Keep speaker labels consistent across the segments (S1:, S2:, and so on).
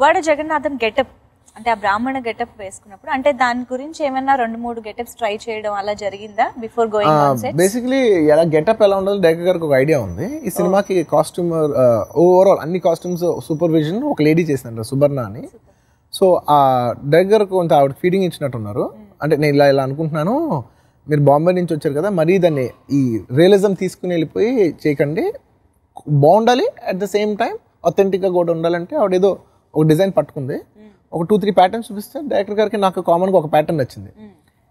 S1: Duvvada Jagannatham getup అంటే ఆ బ్రాహ్మణ గెటప్ వేసుకున్నప్పుడు అంటే దాని గురించి ఏమైనా రెండు మూడు గెటప్స్ ట్రై చేయడం అలా జరిగిందా బిఫోర్ గోయింగ్
S2: బేసిక్లీ ఎలా గెటప్ ఎలా ఉండాలి డైరెక్టర్ గారికి ఒక ఐడియా ఉంది. ఈ సినిమాకి కాస్ట్యూమ్ ఓవరాల్ అన్ని కాస్ట్యూమ్స్ సూపర్విజన్ ఒక లేడీ చేసిందంట సుబర్ణ అని. సో ఆ డైరెక్టర్ గారు కొంత ఆవిడ ఫీడింగ్ ఇచ్చినట్టున్నారు. అంటే నేను ఇలా ఇలా అనుకుంటున్నాను మీరు బాంబే నుంచి వచ్చారు కదా మరీ దాన్ని ఈ రియలిజం తీసుకుని వెళ్ళిపోయి చేయకండి. బాగుండాలి అట్ ద సేమ్ టైం అథెంటిక్గా కూడా ఉండాలంటే ఆవిడ ఏదో ఒక డిజైన్ పట్టుకుంది. ఒక టూ త్రీ ప్యాటర్న్స్ చూపిస్తే డైరెక్టర్ గారికి నాకు కామన్గా ఒక ప్యాటర్న్ నచ్చింది.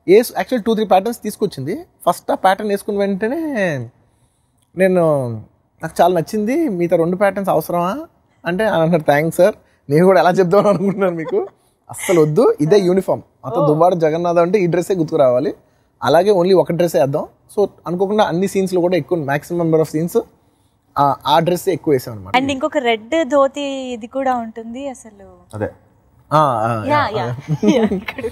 S2: ఏ యాక్చువల్ టూ త్రీ ప్యాటర్న్స్ తీసుకొచ్చింది. ఫస్ట్ ఆ ప్యాటర్న్ వేసుకున్న వెంటనే నేను నాకు చాలా నచ్చింది. మిగతా రెండు ప్యాటర్న్స్ అవసరమా? అంటే అన్నారు థ్యాంక్స్ సార్ నేను కూడా ఎలా చెప్దాం అనుకుంటున్నాను మీకు. అస్సలు వద్దు. ఇదే యూనిఫామ్ అతను దువ్వాడ జగన్నాథం అంటే ఈ డ్రెస్సే గుర్తుకు రావాలి. అలాగే ఓన్లీ ఒక డ్రెస్ వేద్దాం. సో అనుకోకుండా అన్ని సీన్స్లో కూడా ఎక్కువ మాక్సిమం నెంబర్ ఆఫ్ సీన్స్ ఆ డ్రెస్ ఎక్కువ వేసాం అనమాట
S1: అండ్ ఇంకొక రెడ్ ధోతి ఇది కూడా ఉంటుంది అసలు.
S3: అదే.
S1: యా యా ఇక్కడ.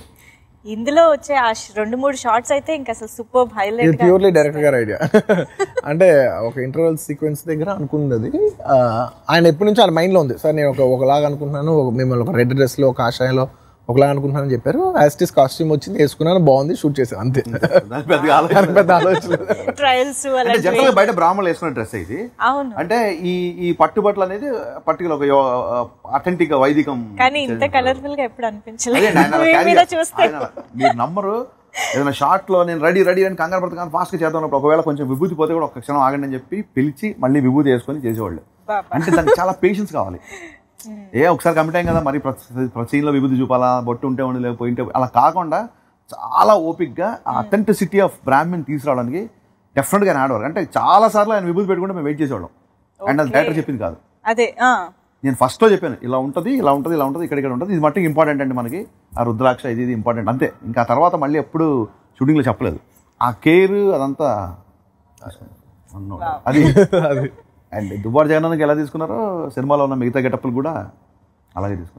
S1: ఇందులో వచ్చే ఆ రెండు మూడు షార్ట్స్ అయితే ఇంకా అసలు సూపర్ హైలైట్
S2: ప్యూర్లీ డైరెక్టర్ గారి ఐడియా అంటే ఒక ఇంటర్వెల్ సీక్వెన్స్ దగ్గర అనుకున్నది. ఆ, ఆయన ఎప్పటి నుంచో ఆయన మైండ్లో ఉంది. సార్ నేను ఒక ఒకలాగా అనుకుంటున్నాను. మిమ్మల్ని ఒక రెడ్ డ్రెస్లో ఒక ఆశయంలో ఒకలాగా అనుకుంటున్నాను చెప్పారు. యాస్టిస్ కాస్ట్యూమ్ వచ్చింది వేసుకున్నాను బాగుంది షూట్ చేసాను అంతే. పెద్ద ఆలోచన.
S3: బయట బ్రాహ్మణులు వేసుకునే డ్రెస్ ఇది?
S1: అవును.
S3: అంటే ఈ ఈ పట్టుబట్టలు అనేది పర్టికులర్ ఒక అథెంటిక్ వైదికం
S1: కానీ ఇంత కలర్ఫుల్గా ఎప్పుడు అనిపించలేదు.
S3: మీరు నమ్మరు. ఏదైనా షార్ట్లో నేను రెడీ రెడీ అని కంగారు పడుతున్నాను ఫాస్ట్గా చేద్దాం ఒకవేళ కొంచెం విభూతి పోతే కూడా ఒక క్షణం ఆగండి అని చెప్పి పిలిచి మళ్ళీ విభూతి వేసుకొని చేసేవాళ్ళు. అంటే దానికి చాలా పేషెన్స్ కావాలి. ఏ ఒకసారి కమిట్ అయ్యాం కదా మరి ప్రతి- ప్రతి scene లో విభూతి చూపాలా బొట్టు ఉంటే ఉండి లేకపోతే అలా కాకుండా చాలా ఓపిక్గా ఆ అథెంటిసిటీ ఆఫ్ బ్రాహ్మణ్ తీసుకురావడానికి డెఫినెట్గా ఆయన ఆడవారు. అంటే చాలా సార్లు ఆయన విభూతి పెట్టుకుంటే మేము వెయిట్ చేసేవాళ్ళం. అండ్ అది డైరెక్టర్ చెప్పింది కాదు.
S1: అదే
S3: నేను ఫస్ట్లో చెప్పాను ఇలా ఉంటుంది ఇలా ఉంటుంది ఇలా ఉంటుంది ఇక్కడ ఇక్కడ ఉంటుంది ఇది మట్టుకు ఇంపార్టెంట్ అండి మనకి. ఆ రుద్రాక్ష ఇది ఇది ఇంపార్టెంట్ అంతే. ఇంకా తర్వాత మళ్ళీ ఎప్పుడు షూటింగ్లో చెప్పలేదు. ఆ కేర్ అదంతా. అది అండ్ దువ్వాడు జగన్నాథ్కి ఎలా తీసుకున్నారో సినిమాలో ఉన్న మిగతా గెటప్లు కూడా అలాగే తీసుకున్నారు.